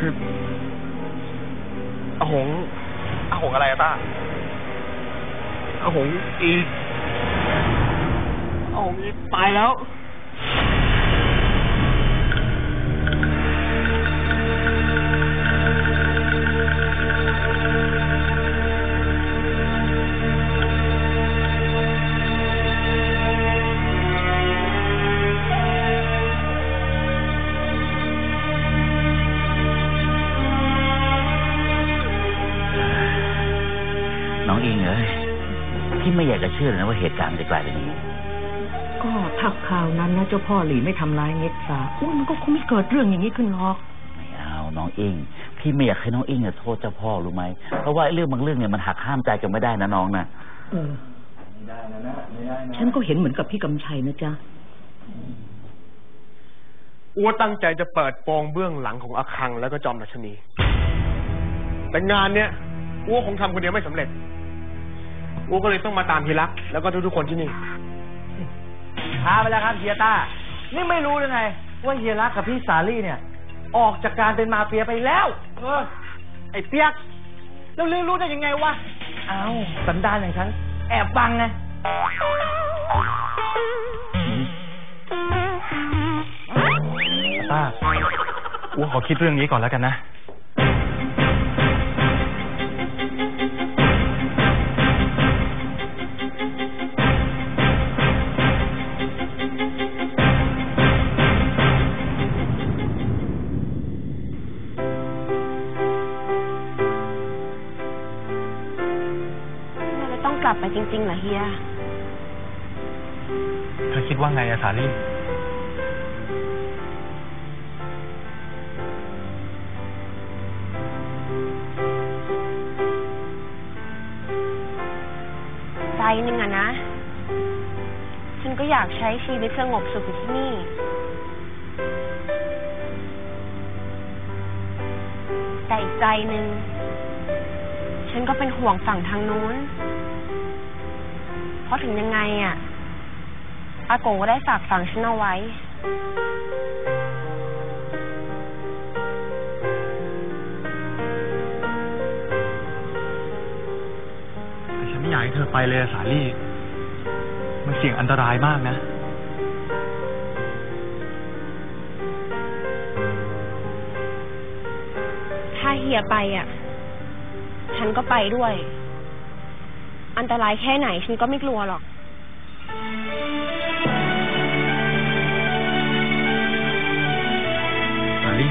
คืออาหงอาหงอะไรอะต้าอาหงอีกอาหงอีกตายแล้ว น้องอิงเอ้ยพี่ไม่อยากจะเชื่อเลยนะว่าเหตุการณ์มันจะกลายเป็นอย่างนี้ ก็ถ้าคราวนั้นนะเจ้าพ่อหลีไม่ทำร้ายเง็ดสาอุ้ยมันก็คงไม่เกิดเรื่องอย่างนี้ขึ้นหรอก ไม่เอาน้องอิงพี่ไม่อยากให้น้องอิงเนี่ยโทษเจ้าพ่อรู้ไหมเพราะว่าไอ้เรื่องบางเรื่องเนี่ยมันหักห้ามใจกันไม่ได้นะน้องนะเออฉันก็เห็นเหมือนกับพี่กำชัยนะจ๊ะอัวตั้งใจจะเปิดโปงเบื้องหลังของอาคังแล้วก็จอมดัชนี แต่งานเนี้ยอัวคงทำคนเดียวไม่สำเร็จ อัวก็เลยต้องมาตามทีรัก แล้วก็ทุกๆคนที่นี่ พาไปแล้วครับเฮียต้า นี่ไม่รู้เลยไง ว่าเฮียรักกับพี่สาลี่เนี่ย ออกจากการเป็นมาเฟียไปแล้วเออไอ้เปียกแล้วลือรู้ได้ยังไงวะเอ้าสันดานอย่างฉันแอบฟังไงต้าอัวขอคิดเรื่องนี้ก่อนแล้วกันนะ จะต้องกลับไปจริงๆเหรอเฮีย เธอคิดว่าไงอะสาลี่ ใจหนึ่งอะนะ ฉันก็อยากใช้ชีวิตสงบสุขอยู่ที่นี่ แต่อีกใจหนึ่ง ฉันก็เป็นห่วงฝั่งทางนู้นเพ ราะถึงยังไงอะอากงก็ได้ฝากฝังฉันเอาไว้ แต่ฉันไม่อยากให้เธอไปเลยอะสาลี่ มันเสี่ยงอันตรายมากนะ ถ้าเฮียไปอะ ฉันก็ไปด้วย อันตรายแค่ไหนฉันก็ไม่กลัวหรอกสาลี่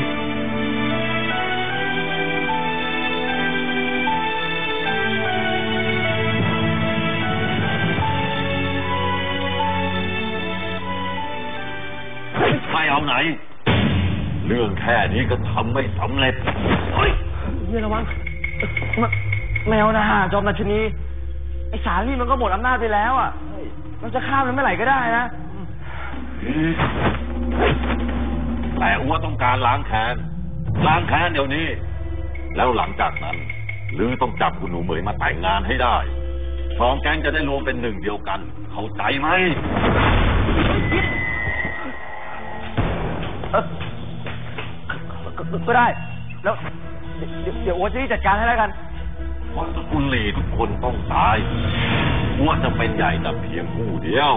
ไม่เอาไหน เรื่องแค่นี้ก็ทำไม่สำเร็จ เฮียระวังมแมวนะจอมราชนี ไอ้สาลี่มันก็หมดอำนาจไปแล้วอะ มันจะฆ่ามันเมื่อไหร่ก็ได้นะ แต่อัวต้องการล้างแค้น ล้างแค้นเดี๋ยวนี้ แล้วหลังจากนั้นลือต้องจับคุณหนูเหมยมาแต่งงานให้ได้ สองแก๊งจะได้รวมเป็นหนึ่งเดียวกัน เข้าใจไหมก็ก็ได้ แล้ว เดี๋ยวเดี๋ยวโอ๊ตจะรีบจัดการให้แล้วกัน เพราะสกุลหลีทุกคนต้องตายอัวจะเป็นใหญ่แต่เพียงผู้เดียว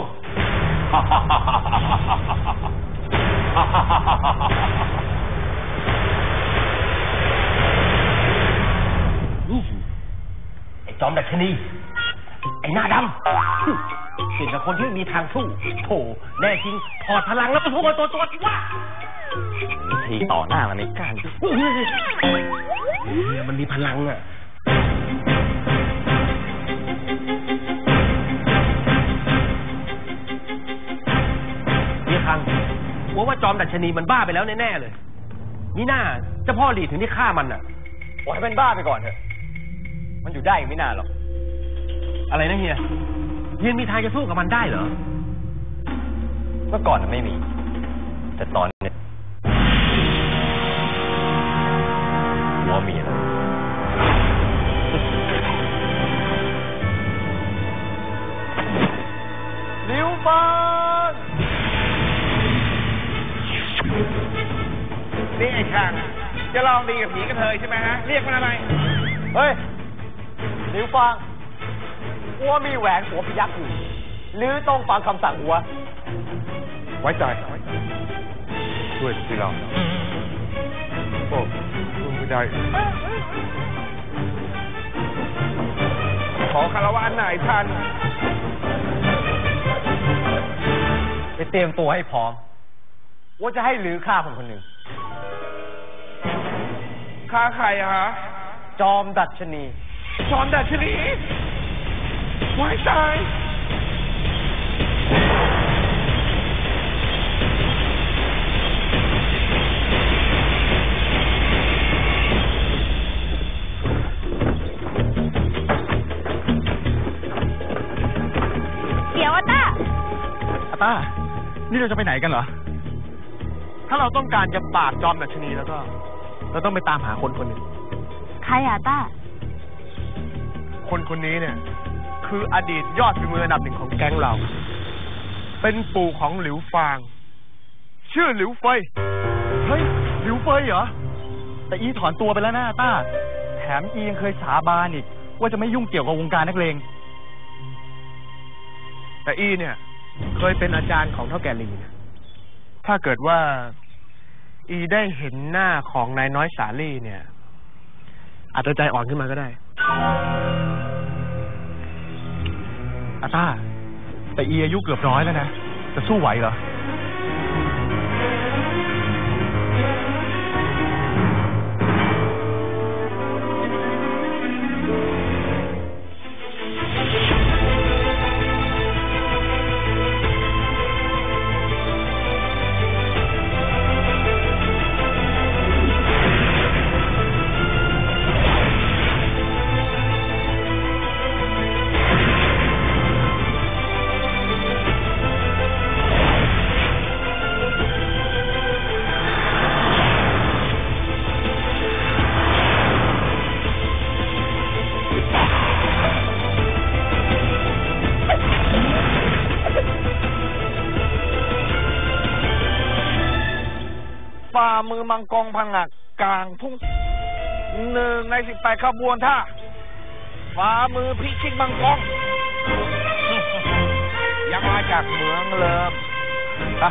ไอ้จอมดัชนี ไอ้หน้าดำสิ่งกับคนที่ไม่มีทางสู้โถแน่จริงถอดพลังแล้วไปสู้กับตัวตัวดีว่าทีต่อหน้ามันไม่กล้าเนี่ยมันมีพลังอะ จอมดัชนีมันบ้าไปแล้วแน่ๆเลยนี่หน้าเจ้าพ่อหลีถึงที่ฆ่ามันอะปล่อยให้มันบ้าไปก่อนเถอะ มันอยู่ได้อีกไม่นานหรอก อะไรนะเฮียเฮียมีทางจะสู้กับมันได้เหรอ เมื่อก่อนน่ะไม่มี แต่ตอนเนี้ยหัวมีแล้ว องดีกับผีกระเทยใช่ไหมฮะ เรียกมันอะไร เฮ้ยลิวฟังอัวมีแหวนหัวพยักอยู่หรือต้องฟังคำสั่งหัว ไว้ใจ ช่วยสิเราโอ้ช่วยไม่ได้ ขอคารวะหน่อยท่าน ไปเตรียมตัวให้พร้อม ว่าจะให้หรือฆ่าคนคนหนึ่ง ฆ่าใครอะฮะ จอมดัชนี จอนดัชนีไว้ตายเดี๋ยวอะต้า อาต้า นี่เราจะไปไหนกันเหรอ ถ้าเราต้องการจะปราบจอมดัชนีแล้วก็ เราต้องไปตามหาคนคนหนึ่ง ใครอะต้า คนคนนี้เนี่ย คืออดีตยอดฝีมืออันดับหนึ่งของแก๊งเรา เป็นปู่ของหลิวฟาง ชื่อหลิวเฟย เฮ้ย หลิวเฟยเหรอ แต่อีถอนตัวไปแล้วนะต้า แถมอียังเคยสาบานอีก ว่าจะไม่ยุ่งเกี่ยวกับวงการนักเลง แต่อีเนี่ย เคยเป็นอาจารย์ของเท่าแก่ลีนะถ้าเกิดว่า อีได้เห็นหน้าของนายน้อยสาลี่เนี่ย อาจจะใจอ่อนขึ้นมาก็ได้อาต้า แต่อีอายุเกือบร้อยแล้วนะ จะสู้ไหวเหรอ มือมังกรพังงักกลางทุ่งหนึ่งในสิบแปดขบวนท่าฝ่ามือพิชิตมังกรยังมาจากเมืองเลิมน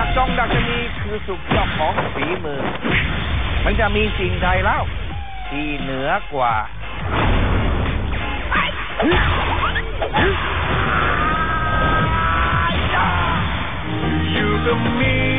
ักจองดัชนีคือสุดยอดของฝีมือ มันจะมีสิ่งใดแล้ว ที่เหนือกว่า อยู่กับมี